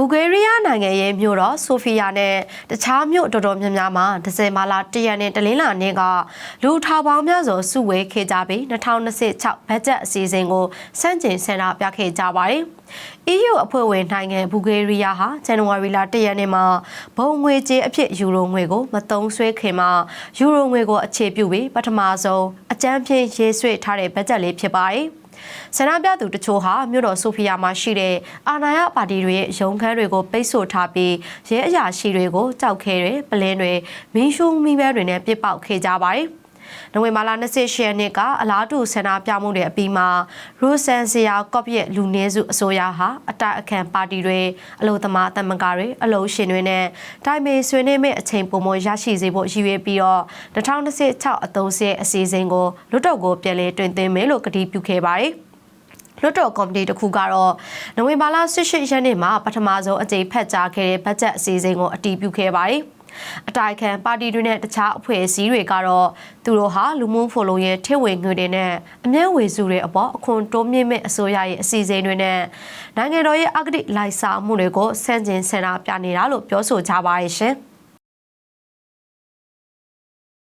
ဘူဂေးရီးယားနိုင်ငံရဲ့မြို့တော်ဆိုဖီယာနဲ့တခြားမြို့တော်တော်များများမှာဒီဇင်ဘာလ၁ရက်နေ့တလင်းလာနေ့ကလူထောင်ပေါင်းများစွာစုဝေးခဲ့ကြပြီး2026ဘတ်ဂျက်အစီအစဉ်ကိုစန့်ကျင်ဆန္ဒပြခဲ့ကြပါတယ်။ EU အဖွဲ့ဝင်နိုင်ငံဘူဂေးရီးယားဟာဇန်နဝါရီလ၁ရက်နေ့မှာဘုံငွေကြေးအဖြစ်ယူရိုငွေကိုမသုံးဆွဲခင်မှာယူရိုငွေကိုအခြေပြုပြီးပထမဆုံးအကြမ်းဖျင်းရေးဆွဲထားတဲ့ဘတ်ဂျက်လေးဖြစ်ပါတယ်။ ဆန္ဒပြသူတချို့ဟာမြို့တော်ဆိုဖီယာမှာရှိတဲ့အာဏာရပါတီတွေရဲ့ရုံးခန်းတွေကိုပိတ်ဆို့ထားပြီးရဲအရာရှိတွေကိုကြောက်ခဲတွေပလင်းတွေမင်းရှုံးမိဘတွေနဲ့ပြစ်ပေါက်ခဲ့ကြပါတယ်။ နိုဝင်ဘာလ28ရက်နေ့ကအလားတူဆန္ဒပြမှုတွေအပြီးမှာရိုဆန်ဆီယာကော့ပြက်လူနည်းစုအစိုးရဟာအတိုက်အခံပါတီတွေအလို့သမားတမန်ကတွေအလို့ရှင်တွေနဲ့တိုင်ပင်ဆွေးနွေးမဲ့အချိန်ပုံမရရှိစေဖို့ရည်ရွယ်ပြီးတော့2026အသုံးစဲအစီအစဉ်ကိုလွတ်တော်ကိုပြည်လဲတွင်သွင်းမယ်လို့ကတိပြုခဲ့ပါတယ်။လွှတ်တော်ကော်မတီတစ်ခုကတော့နိုဝင်ဘာလ18ရက်နေ့မှာပထမဆုံးအကြိမ်ဖတ်ကြားခဲ့တဲ့ဘတ်ဂျက်အစီအစဉ်ကိုအတည်ပြုခဲ့ပါတယ်။ အတိုက်ခံပါတီတွေနဲ့တခြားအဖွဲ့အစည်းတွေကတော့သူတို့ဟာလူမှုဖိုလုံရဲ့ထည့်ဝင်ငွေတွေနဲ့အမြဲဝေစုတွေအပေါ်အခွန်တိုးမြင့်မဲ့အစိုးရရဲ့အစီအစဉ်တွေနဲ့နိုင်ငံတော်ရဲ့အဂတိလိုက်စားမှုတွေကိုဆန့်ကျင်ဆန္ဒပြနေတာလို့ပြောဆိုကြပါရဲ့ရှင်။